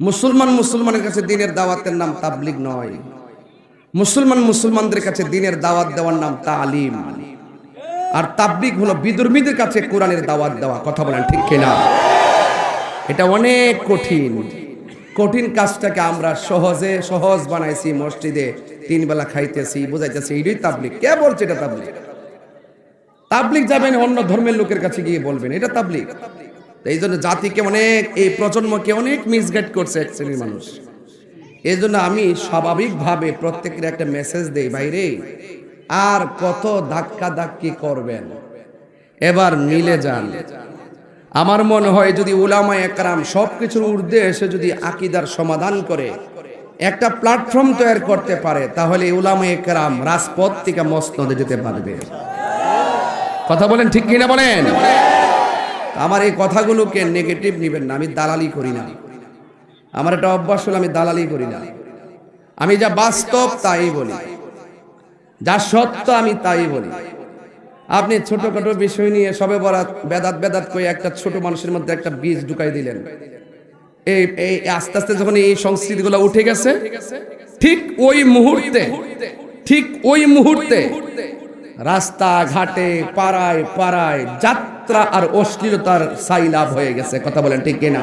মুসলমান মুসলমানের কাছে দিনের দাওয়াতের নাম তাবলিগ নয়। মুসলমান মুসলমানদের কাছে দিনের দাওয়াত দেওয়ার নাম তালিম। আর তাবলিগ হলো বিদর্মীদের কাছে কোরআনের দাওয়াত দেওয়া। কথা বলেন ঠিক কিনা? এটা অনেক কঠিন। কঠিন কাজটাকে আমরা সহজে সহজ বানাইছি মসজিদে। তিন বেলা খাইতেছি, বুঝাইতেছি, এটাই তাবলিগ। কে বলছে এটা তাবলিগ? তাবলিগ যাবেন অন্য ধর্মের লোকের কাছে গিয়ে বলবেন, এটা তাবলিগ। এই জন্য জাতিকে অনেক, এই প্রজন্মকে অনেক মিসগাইড করছে এক শ্রেণির মানুষ। এই জন্য আমি স্বাভাবিকভাবে প্রত্যেকের একটা মেসেজ দেই বাইরে আর কত ধাক্কা ধাক্কি করবেন? এবার মিলে যান। আমার মনে হয় যদি উলামা একরাম সব কিছুর ঊর্ধ্বে এসে যদি আকিদার সমাধান করে, একটা প্ল্যাটফর্ম তৈরি করতে পারে, তাহলে উলামা একরাম রাজপথ থেকে মসনদে যেতে পারবে। কথা বলেন ঠিক কিনা বলেন? আমার এই কথাগুলোকে নেগেটিভ নেবেন না, আমি দালালি করি না। আমার একটা অভ্যাস হলো, আমি দালালি করি না। আমি যা বাস্তব তাই বলি। যা সত্য আমি তাই বলি। আপনি ছোটখাটো বিষয় নিয়ে সবে বরাত, বেদাত বেদাত করে একটা ছোট মানুষের মধ্যে একটা বীজ ঢুকাই দিলেন। এই এই, আস্তে আস্তে যখন এই সংস্কৃতিগুলো উঠে গেছে, ঠিক ওই মুহূর্তে, ঠিক ওই মুহূর্তে রাস্তা ঘাটে পাড়ায় পাড়ায় যাত্রা আর অশ্লীলতার সাইলাভ হয়ে গেছে। কথা বলেন ঠিক কিনা?